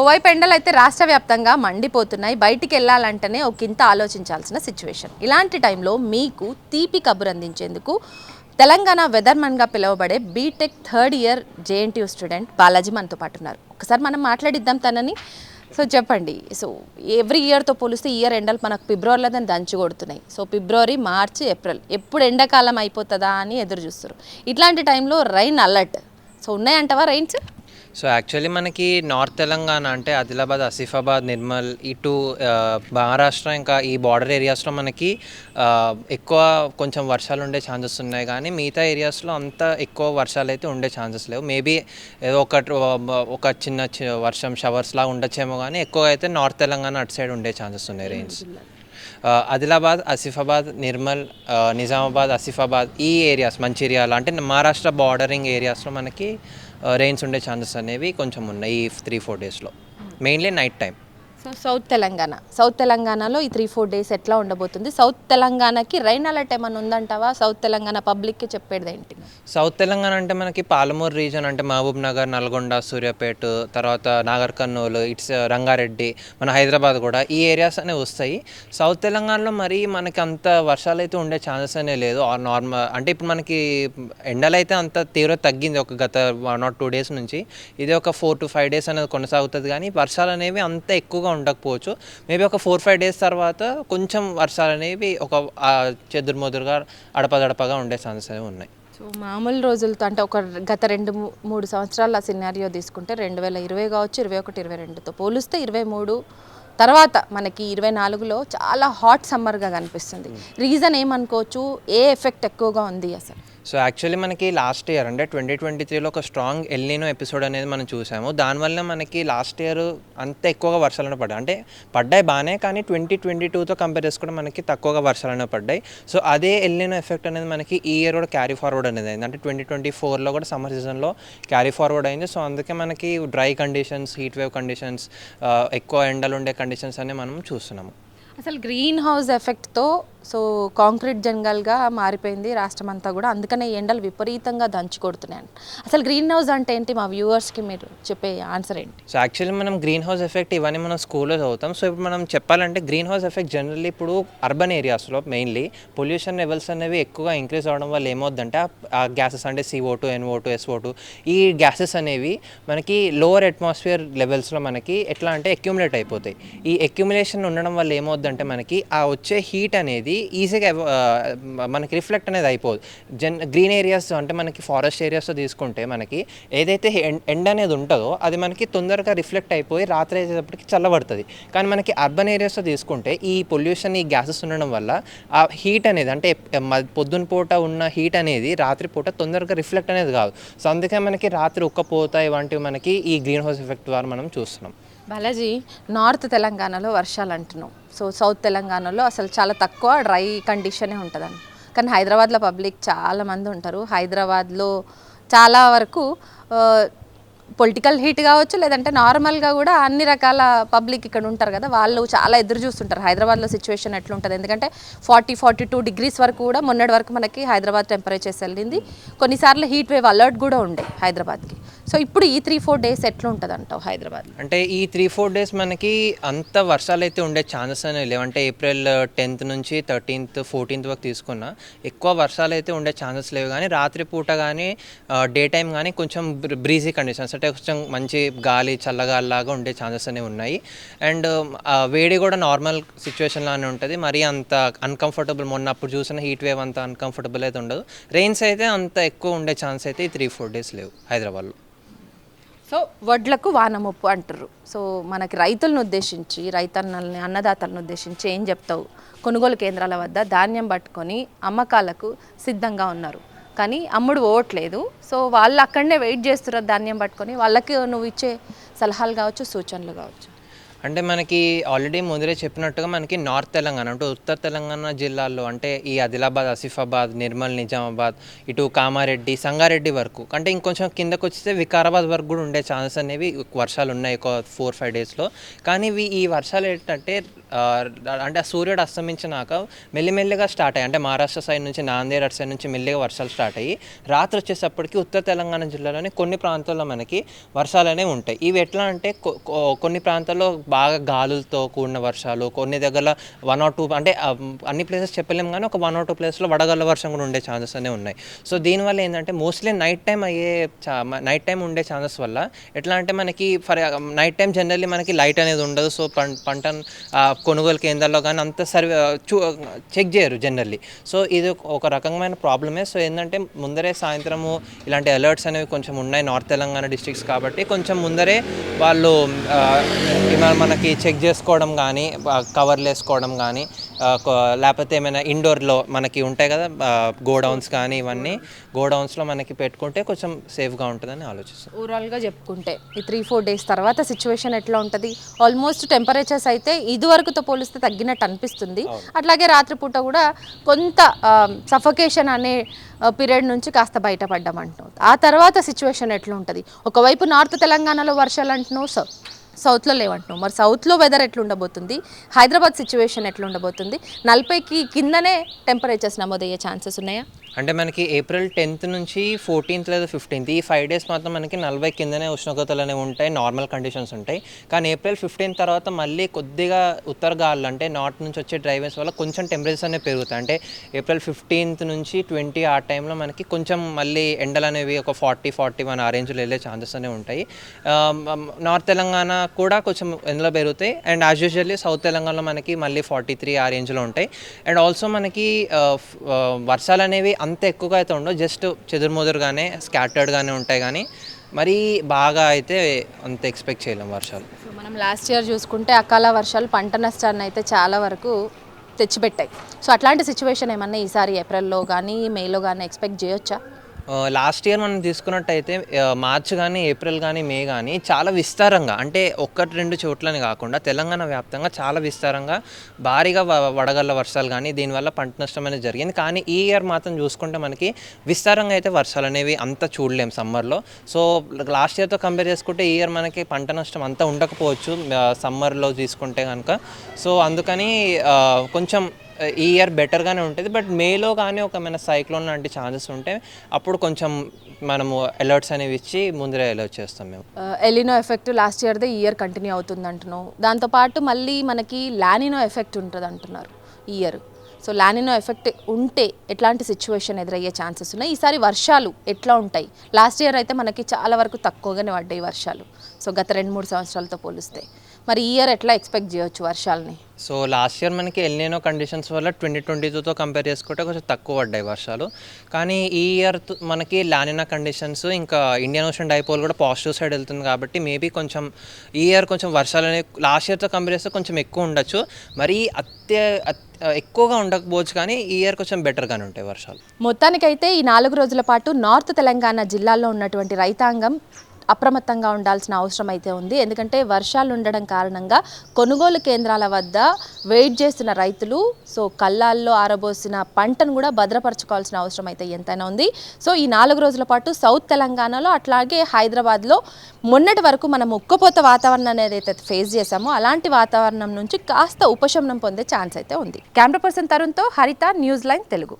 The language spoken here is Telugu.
ఓవైపు ఎండలు అయితే రాష్ట్ర వ్యాప్తంగా మండిపోతున్నాయి. బయటికి వెళ్ళాలంటేనే ఒక ఇంత ఆలోచించాల్సిన సిచ్యువేషన్. ఇలాంటి టైంలో మీకు తీపి కబురు అందించేందుకు తెలంగాణ వెదర్మన్గా పిలువబడే BTech third year JNTU student Balaji మనతో పాటు ఉన్నారు. ఒకసారి మనం మాట్లాడిద్దాం తనని. సో చెప్పండి. సో ఎవ్రీ ఇయర్తో పోలిస్తే ఈ ఇయర్ ఎండలు మనకు ఫిబ్రవరిలో దాన్ని దంచి కొడుతున్నాయి. సో ఫిబ్రవరి మార్చి ఏప్రిల్ ఎప్పుడు ఎండాకాలం అయిపోతుందా అని ఎదురు చూస్తారు ఇట్లాంటి టైంలో రైన్ అలర్ట్. సో ఉన్నాయంటవా రైన్స్? సో యాక్చువల్లీ మనకి నార్త్ తెలంగాణ అంటే ఆదిలాబాద్ ఆసిఫాబాద్ నిర్మల్ ఇటు మహారాష్ట్ర ఇంకా ఈ బార్డర్ ఏరియాస్లో మనకి ఎక్కువ కొంచెం వర్షాలు ఉండే ఛాన్సెస్ ఉన్నాయి కానీ మిగతా ఏరియాస్లో అంత ఎక్కువ వర్షాలు అయితే ఉండే ఛాన్సెస్ లేవు. మేబీ ఏదో ఒక ఒక చిన్న చి- వర్షం షవర్స్ లాగా ఉండొచ్చేమో కానీ ఎక్కువ అయితే నార్త్ తెలంగాణ అటు సైడ్ ఉండే ఛాన్సెస్ ఉన్నాయి రేంజ్. ఆదిలాబాద్ ఆసిఫాబాద్ నిర్మల్ నిజామాబాద్ ఆసిఫాబాద్ ఈ ఏరియాస్ మంచిర్యాల అంటే మహారాష్ట్ర బార్డరింగ్ ఏరియాస్లో మనకి రెయిన్స్ ఉండే ఛాన్సెస్ అనేవి కొంచెం ఉన్నాయి ఈ త్రీ ఫోర్ డేస్లో mainly night time so south Telangana. South తెలంగాణలో ఈ త్రీ ఫోర్ డేస్ ఎట్లా ఉండబోతుంది? సౌత్ తెలంగాణకి రైన్ అలర్ట్ ఏమైనా ఉందంటావా? సౌత్ తెలంగాణ పబ్లిక్కి చెప్పేది ఏంటి? సౌత్ తెలంగాణ అంటే మనకి పాలమూరు రీజన్ అంటే మహబూబ్ నగర్ నల్గొండ సూర్యాపేట తర్వాత నాగర్ కర్నూలు ఇట్స్ రంగారెడ్డి మన హైదరాబాద్ కూడా ఈ ఏరియాస్ అనేవి వస్తాయి. సౌత్ తెలంగాణలో మరి మనకి అంత వర్షాలు అయితే ఉండే ఛాన్సెస్ అనే లేదు. ఆర్ నార్మల్ అంటే ఇప్పుడు మనకి ఎండలు అయితే అంత తీవ్రత తగ్గింది ఒక గత వన్ ఆర్ టూ డేస్ నుంచి. ఇది ఒక ఫోర్ టు ఫైవ్ డేస్ అనేది కొనసాగుతుంది కానీ వర్షాలు అనేవి అంత ఎక్కువగా ఉండకపోవచ్చు. మేబీ ఒక ఫోర్ ఫైవ్ డేస్ తర్వాత కొంచెం వర్షాలు అనేవి ఒక ఆ, చెదురుమదురుగా అడపదడపగా ఉండే ఛాన్సెస్ అనేవి ఉన్నాయి. సో మామూలు రోజులతో అంటే ఒక గత రెండు మూడు సంవత్సరాల సినారియో తీసుకుంటే రెండు వేల ఇరవై కావచ్చు ఇరవై ఒకటి ఇరవై రెండుతో పోలిస్తే ఇరవై మూడు తర్వాత మనకి ఇరవై నాలుగులో చాలా హాట్ సమ్మర్గా కనిపిస్తుంది. రీజన్ ఏమనుకోవచ్చు? ఏ ఎఫెక్ట్ ఎక్కువగా ఉంది అసలు? సో యాక్చువల్లీ మనకి లాస్ట్ ఇయర్ అంటే ట్వంటీ ట్వంటీ త్రీలో ఒక స్ట్రాంగ్ ఎల్నినో ఎపిసోడ్ అనేది మనం చూసాము. దానివల్ల మనకి లాస్ట్ ఇయర్ అంత ఎక్కువగా వర్షాలను పడ్డాయి. అంటే పడ్డాయి బాగానే కానీ ట్వంటీ ట్వంటీ టూతో కంపేర్ చేసుకుంటే మనకి తక్కువగా వర్షాలను పడ్డాయి. సో అదే ఎల్నినో ఎఫెక్ట్ అనేది మనకి ఈ ఇయర్ కూడా క్యారీ ఫార్వర్డ్ అనేది అయింది. అంటే ట్వంటీ ట్వంటీ ఫోర్లో కూడా సమ్మర్ సీజన్లో క్యారీ ఫార్వర్డ్ అయింది. సో అందుకే మనకి dry conditions heat wave conditions ఎక్కువ ఎండలు ఉండే కండిషన్స్ అనేవి మనం చూస్తున్నాము. అసలు గ్రీన్ హౌస్ ఎఫెక్ట్తో సో కాంక్రీట్ జంగల్గా మారిపోయింది రాష్ట్రం అంతా కూడా. అందుకనే ఈ ఎండలు విపరీతంగా దంచి కొడుతున్నాయి అసలు గ్రీన్ హౌస్ అంటే ఏంటి? మా వ్యూవర్స్కి మీరు చెప్పే ఆన్సర్ ఏంటి? సో యాక్చువల్లీ మనం గ్రీన్ హౌస్ ఎఫెక్ట్ ఇవన్నీ మనం స్కూల్లో చదువుతాం. సో ఇప్పుడు మనం చెప్పాలంటే గ్రీన్ హౌస్ ఎఫెక్ట్ జనరల్లీ ఇప్పుడు అర్బన్ ఏరియాస్లో మెయిన్లీ పొల్యూషన్ లెవెల్స్ అనేవి ఎక్కువగా ఇంక్రీజ్ అవడం వల్ల ఏమవుద్దంటే ఆ- ఆ గ్యాసెస్ అంటే C O two N O two S O two ఈ గ్యాసెస్ అనేవి మనకి లోవర్ అట్మాస్ఫియర్ లెవెల్స్లో మనకి ఎట్లా అంటే అక్యుములేట్ అయిపోతాయి. ఈ అక్యుములేషన్ ఉండడం వల్ల ఏమవుద్దంటే మనకి ఆ వచ్చే హీట్ అనేది ఈజీగా మనకి రిఫ్లెక్ట్ అనేది అయిపోదు. జన్ గ్రీన్ ఏరియాస్ అంటే మనకి ఫారెస్ట్ ఏరియాస్ తీసుకుంటే మనకి ఏదైతే ఎండ్ ఎండ అనేది ఉంటుందో అది మనకి తొందరగా రిఫ్లెక్ట్ అయిపోయి రాత్రి అయ్యేటప్పటికి చల్లబడుతుంది. కానీ మనకి అర్బన్ ఏరియాస్లో తీసుకుంటే ఈ పొల్యూషన్ ఈ గ్యాసెస్ ఉండడం వల్ల ఆ హీట్ అనేది అంటే పొద్దున పూట ఉన్న హీట్ అనేది రాత్రి పూట తొందరగా రిఫ్లెక్ట్ అనేది కాదు. సో అందుకే మనకి రాత్రి ఉక్కపోతాయి వంటివి మనకి ఈ గ్రీన్ హౌస్ ఎఫెక్ట్ ద్వారా మనం చూస్తున్నాం. బాలాజీ నార్త్ తెలంగాణలో వర్షాలు అంటున్నాం సో సౌత్ తెలంగాణలో అసలు చాలా తక్కువ డ్రై కండిషనే ఉంటుందని. కానీ హైదరాబాద్లో పబ్లిక్ చాలా మంది ఉంటారు. హైదరాబాద్లో చాలా వరకు పొలిటికల్ హీట్ కావచ్చు లేదంటే నార్మల్గా కూడా అన్ని రకాల పబ్లిక్ ఇక్కడ ఉంటారు కదా వాళ్ళు చాలా ఎదురు చూస్తుంటారు. హైదరాబాద్లో సిచ్యువేషన్ ఎట్లుంటుంది? ఎందుకంటే ఫార్టీ ఫార్టీ టూ డిగ్రీస్ వరకు కూడా మొన్నటి వరకు మనకి హైదరాబాద్ టెంపరేచర్స్ వెళ్ళింది కొన్నిసార్లు హీట్ వేవ్ అలర్ట్ కూడా ఉండే హైదరాబాద్కి. సో ఇప్పుడు ఈ త్రీ ఫోర్ డేస్ ఎట్లుంటుంది అంటావు హైదరాబాద్ అంటే ఈ త్రీ ఫోర్ డేస్ మనకి అంత వర్షాలు అయితే ఉండే ఛాన్సెస్ అనేవి లేవు. అంటే ఏప్రిల్ టెన్త్ నుంచి థర్టీన్త్ ఫోర్టీన్త్ వరకు తీసుకున్నా ఎక్కువ వర్షాలు అయితే ఉండే ఛాన్సెస్ లేవు. కానీ రాత్రి పూట కానీ డే టైం కానీ కొంచెం బ్రీజీ కండిషన్స్ అంటే కొంచెం మంచి గాలి చల్లగాలిలాగా ఉండే ఛాన్సెస్ అనేవి ఉన్నాయి. అండ్ um, వేడి కూడా నార్మల్ సిచ్యువేషన్లానే ఉంటుంది. మరీ అంత అన్కంఫర్టబుల్ మొన్న అప్పుడు చూసిన హీట్ వేవ్ అంత అన్కంఫర్టబుల్ అయితే ఉండదు. రెయిన్స్ అయితే అంత ఎక్కువ ఉండే ఛాన్స్ అయితే ఈ త్రీ ఫోర్ డేస్ లేవు హైదరాబాద్లో. సో వడ్లకు వానముప్పు అంటారు సో మనకి రైతులను ఉద్దేశించి రైతన్నల్ని అన్నదాతలను ఉద్దేశించి ఏం చెప్తావు? కొనుగోలు కేంద్రాల వద్ద ధాన్యం పట్టుకొని అమ్మకాలకు సిద్ధంగా ఉన్నారు. కానీ అమ్ముడు పోవట్లేదు. సో వాళ్ళు అక్కడనే వెయిట్ చేస్తున్నారు ధాన్యం పట్టుకొని. వాళ్ళకి నువ్వు ఇచ్చే సలహాలు కావచ్చు సూచనలు కావచ్చు. అంటే మనకి ఆల్రెడీ ముందరే చెప్పినట్టుగా మనకి నార్త్ తెలంగాణ అంటే ఉత్తర తెలంగాణ జిల్లాల్లో అంటే ఈ ఆదిలాబాద్ ఆసిఫాబాద్ నిర్మల్ నిజామాబాద్ ఇటు కామారెడ్డి సంగారెడ్డి వరకు. అంటే ఇంకొంచెం కిందకు వచ్చితే వికారాబాద్ వరకు కూడా ఉండే ఛాన్సెస్ అనేవి వర్షాలు ఉన్నాయి ఒక ఫోర్ ఫైవ్ డేస్లో కానీ ఇవి ఈ వర్షాలు ఏంటంటే అంటే ఆ సూర్యుడు అస్తమించినాక మెల్లిమెల్లిగా స్టార్ట్ అయ్యాయి అంటే మహారాష్ట్ర సైడ్ నుంచి నాందేడ్ అటు సైడ్ నుంచి మెల్లిగా వర్షాలు స్టార్ట్ అయ్యి రాత్రి వచ్చేసప్పటికి ఉత్తర తెలంగాణ జిల్లాలోని కొన్ని ప్రాంతాల్లో మనకి వర్షాలు అనేవి ఉంటాయి. ఇవి ఎట్లా అంటే కొన్ని ప్రాంతాల్లో బాగా గాలులతో కూడిన వర్షాలు కొన్ని దగ్గర వన్ ఆర్ టూ అంటే అన్ని ప్లేసెస్ చెప్పలేము కానీ ఒక వన్ ఆర్ టూ ప్లేస్లో వడగల్ల వర్షం కూడా ఉండే ఛాన్సెస్ అనేవి ఉన్నాయి. సో దీనివల్ల ఏంటంటే మోస్ట్లీ నైట్ టైం అయ్యే నైట్ టైం ఉండే ఛాన్సెస్ వల్ల ఎట్లా అంటే మనకి ఫర్ నైట్ టైం జనరల్లీ మనకి లైట్ అనేది ఉండదు. సో పంట కొనుగోలు కేంద్రాల్లో కానీ అంత సర్వే చూ చెక్ చేయరు జనరల్లీ. సో ఇది ఒక రకమైన ప్రాబ్లమే. సో ఏంటంటే ముందరే సాయంత్రము ఇలాంటి అలర్ట్స్ అనేవి కొంచెం ఉన్నాయి నార్త్ తెలంగాణ డిస్ట్రిక్ట్స్ కాబట్టి కొంచెం ముందరే వాళ్ళు మనకి చెక్ చేసుకోవడం కానీ కవర్లు వేసుకోవడం కానీ లేకపోతే ఏమైనా ఇండోర్లో మనకి ఉంటాయి కదా గోడౌన్స్ కానీ ఇవన్నీ గోడౌన్స్లో మనకి పెట్టుకుంటే కొంచెం సేఫ్గా ఉంటుందని ఆలోచిస్తాను ఓవరాల్గా చెప్పుకుంటే ఈ త్రీ ఫోర్ డేస్ తర్వాత సిచ్యువేషన్ ఎట్లా ఉంటుంది? ఆల్మోస్ట్ టెంపరేచర్స్ అయితే ఇదివరకుతో పోలిస్తే తగ్గినట్టు అనిపిస్తుంది. అట్లాగే రాత్రిపూట కూడా కొంత సఫకేషన్ అనే పీరియడ్ నుంచి కాస్త బయటపడ్డామంటున్నావు ఆ తర్వాత సిచ్యువేషన్ ఎట్లా ఉంటుంది? ఒకవైపు నార్త్ తెలంగాణలో వర్షాలు అంటున్నావు సౌ సౌత్లో లేవంటున్నావు. మరి సౌత్లో వెదర్ ఎట్లుండబోతుంది? హైదరాబాద్ సిచ్యువేషన్ ఎట్లా ఉండబోతుంది నలభైకి కిందనే టెంపరేచర్స్ నమోదయ్యే ఛాన్సెస్ ఉన్నాయా? అంటే మనకి ఏప్రిల్ టెన్త్ నుంచి ఫోర్టీన్త్ లేదా ఫిఫ్టీన్త్ ఈ ఫైవ్ డేస్ మాత్రం మనకి నలభై కిందనే ఉష్ణోగ్రతలు అనేవి ఉంటాయి నార్మల్ కండిషన్స్ ఉంటాయి. కానీ ఏప్రిల్ ఫిఫ్టీన్ తర్వాత మళ్ళీ కొద్దిగా ఉత్తర గాలు అంటే నార్త్ నుంచి వచ్చే డ్రైవర్స్ వల్ల కొంచెం టెంపరేచర్స్ అనేవి పెరుగుతాయి. అంటే ఏప్రిల్ ఫిఫ్టీన్త్ నుంచి ట్వంటీ ఆ టైంలో మనకి కొంచెం మళ్ళీ ఎండలు అనేవి ఒక ఫార్టీ ఫార్టీ వన్ ఆ రేంజ్లో వెళ్ళే ఛాన్సెస్ అనేవి ఉంటాయి. నార్త్ తెలంగాణ కూడా కొంచెం ఎండలో పెరుగుతాయి. అండ్ యాజ్ యూజువల్లీ సౌత్ తెలంగాణలో మనకి మళ్ళీ ఫార్టీ త్రీ ఆ రేంజ్లో ఉంటాయి. అండ్ ఆల్సో మనకి వర్షాలు అనేవి అంత ఎక్కువగా అయితే ఉండవు. జస్ట్ చెదురుముదురుగానే స్కాటర్డ్గానే ఉంటాయి కానీ మరీ బాగా అయితే అంత ఎక్స్పెక్ట్ చేయలేం వర్షాలు. మనం లాస్ట్ ఇయర్ చూసుకుంటే అకాల వర్షాలు పంట నష్టాన్ని అయితే చాలా వరకు తెచ్చిపెట్టాయి. సో అట్లాంటి సిచ్యువేషన్ ఏమన్నా ఈసారి ఏప్రిల్లో కానీ మేలో కానీ ఎక్స్పెక్ట్ చేయొచ్చా? లాస్ట్ ఇయర్ మనం తీసుకున్నట్టయితే మార్చ్ కానీ ఏప్రిల్ కానీ మే కానీ చాలా విస్తారంగా అంటే ఒక్కటి రెండు చోట్లని కాకుండా తెలంగాణ వ్యాప్తంగా చాలా విస్తారంగా భారీగా వ- వడగళ్ళ వర్షాలు కానీ దీనివల్ల పంట నష్టం అనేది జరిగింది. కానీ ఈ ఇయర్ మాత్రం చూసుకుంటే మనకి విస్తారంగా అయితే వర్షాలు అనేవి అంత చూడలేం సమ్మర్లో. సో లాస్ట్ ఇయర్తో కంపేర్ చేసుకుంటే ఈ ఇయర్ మనకి పంట నష్టం అంతా ఉండకపోవచ్చు సమ్మర్లో తీసుకుంటే కనుక సో అందుకని కొంచెం ఈ ఇయర్ బెటర్గానే ఉంటుంది. బట్ మేలో కానీ ఒక మన సైక్లోన్ లాంటి ఛాన్సెస్ ఉంటే అప్పుడు కొంచెం మనము అలర్ట్స్ అనేవి ఇచ్చి ముందరే అలర్ట్ చేస్తాం మేము. ఎలినో ఎఫెక్ట్ లాస్ట్ ఇయర్దే ఈ ఇయర్ కంటిన్యూ అవుతుంది అంటున్నావు దాంతోపాటు మళ్ళీ మనకి లానినో ఎఫెక్ట్ ఉంటుంది అంటున్నారు ఈ ఇయర్ సో లానినో ఎఫెక్ట్ ఉంటే ఎట్లాంటి సిచ్యువేషన్ ఎదురయ్యే ఛాన్సెస్ ఉన్నాయి? ఈసారి వర్షాలు ఎట్లా ఉంటాయి? లాస్ట్ ఇయర్ అయితే మనకి చాలా వరకు తక్కువగానే పడ్డాయి వర్షాలు. సో గత రెండు మూడు సంవత్సరాలతో పోలిస్తే. మరి ఈ ఇయర్ ఎట్లా ఎక్స్పెక్ట్ చేయొచ్చు వర్షాలని? సో లాస్ట్ ఇయర్ మనకి ఎల్నేనో కండిషన్స్ వల్ల ట్వంటీ ట్వంటీ టూతో కంపేర్ చేసుకుంటే కొంచెం తక్కువ పడ్డాయి వర్షాలు. కానీ ఈ ఇయర్ మనకి లానినా కండిషన్స్ ఇంకా ఇండియన్ ఓషన్ డైపోల్ కూడా పాజిటివ్ సైడ్ వెళ్తుంది కాబట్టి మేబీ కొంచెం ఈ ఇయర్ కొంచెం వర్షాలు అనేవి లాస్ట్ ఇయర్తో కంపేర్ చేస్తే కొంచెం ఎక్కువ ఉండొచ్చు. మరీ అత్య అత్- ఎక్కువగా ఉండకపోవచ్చు కానీ ఈ ఇయర్ కొంచెం బెటర్గానే ఉంటాయి వర్షాలు. మొత్తానికైతే ఈ నాలుగు రోజుల పాటు నార్త్ తెలంగాణ జిల్లాల్లో ఉన్నటువంటి రైతాంగం అప్రమత్తంగా ఉండాల్సిన అవసరం అయితే ఉంది. ఎందుకంటే వర్షాలు ఉండడం కారణంగా కొనుగోలు కేంద్రాల వద్ద వెయిట్ చేస్తున్న రైతులు సో కళ్ళాల్లో ఆరబోసిన పంటను కూడా భద్రపరచుకోవాల్సిన అవసరం అయితే ఎంతైనా ఉంది. సో ఈ నాలుగు రోజుల పాటు సౌత్ తెలంగాణలో అట్లాగే హైదరాబాద్లో మొన్నటి వరకు మనం ఉక్కపోత వాతావరణం అనేది అయితే ఫేస్ చేశామో. అలాంటి వాతావరణం నుంచి కాస్త ఉపశమనం పొందే ఛాన్స్ అయితే ఉంది. కెమెరా పర్సన్ తరుణ్తో హరిత న్యూస్ లైన్ తెలుగు.